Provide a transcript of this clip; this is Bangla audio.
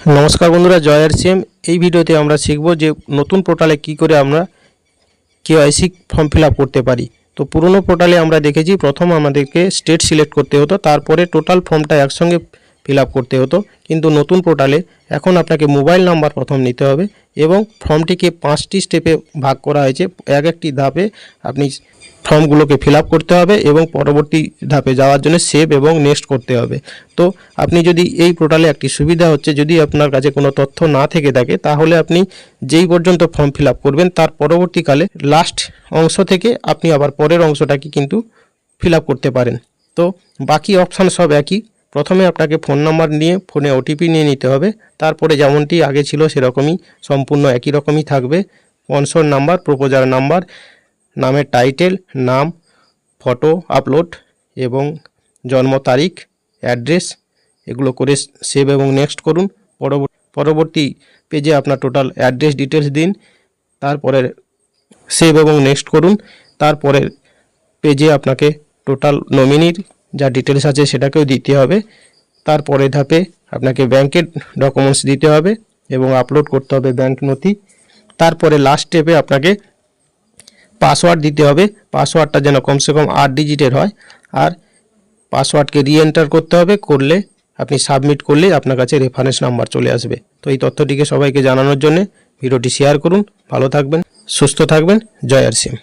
নমস্কার বন্ধুরা জয়ার সিএম এই ভিডিওতে আমরা শিখব যে নতুন পোর্টালে কি করে আমরা কেওয়াইসি ফর্ম ফিল করতে পারি। তো পুরনো পোর্টালে আমরা দেখেছি প্রথম আমাদেরকে স্টেট সিলেক্ট করতে হতো, তারপরে টোটাল ফর্মটা একসঙ্গে ফিল করতে হতো। কিন্তু নতুন পোর্টালে এখন আপনাকে মোবাইল নাম্বার প্রথম নিতে হবে এবং ফর্মটিকে পাঁচটি স্টেপে ভাগ করা হয়েছে। এক একটি ধাপে আপনি ফর্মগুলোকে ফিল করতে হবে এবং পরবর্তী ধাপে যাওয়ার জন্য সেভ এবং নেক্সট করতে হবে। তো আপনি যদি এই পোর্টালে একটি সুবিধা হচ্ছে, যদি আপনার কাছে কোনো তথ্য না থেকে থাকে, তাহলে আপনি যেই পর্যন্ত ফর্ম ফিল করবেন, তার পরবর্তীকালে লাস্ট অংশ থেকে আপনি আবার পরের অংশটাকে কিন্তু ফিল করতে পারেন। তো বাকি অপশান সব একই। প্রথমে আপনাকে ফোন নাম্বার নিয়ে ফোনে ওটিপি নিয়ে নিতে হবে। তারপরে যেমনটি আগে ছিল, সেরকমই, সম্পূর্ণ একই রকমই থাকবে। স্পন্সর নাম্বার প্রপোজার নাম্বার নামের টাইটেল নাম ফটো আপলোড এবং জন্ম তারিখ অ্যাড্রেস এগুলো করে সেভ এবং নেক্সট করুন। পরবর্তী পেজে আপনার টোটাল অ্যাড্রেস ডিটেলস দিন তারপরে সেভ এবং নেক্সট করুন। তারপরে পেজে আপনাকে টোটাল নমিনির যা ডিটেলস আছে সেটাকেও দিতে হবে। তারপরে ধাপে আপনাকে ব্যাংকের ডকুমেন্টস দিতে হবে এবং আপলোড করতে হবে ব্যাংক নথি। তারপরে লাস্ট স্টেপে আপনাকে পাসওয়ার্ড দিতে হবে। পাসওয়ার্ডটা যেন কমসে কম আট ডিজিটের হয়। আর পাসওয়ার্ডকে রি এন্টার করতে হবে। করলে আপনি সাবমিট করলে আপনার কাছে রেফারেন্স নাম্বার চলে আসবে। তো এই তথ্যটিকে সবাইকে জানানোর জন্য ভিডিওটি শেয়ার করুন। ভালো থাকবেন, সুস্থ থাকবেন। জয় আর সিম।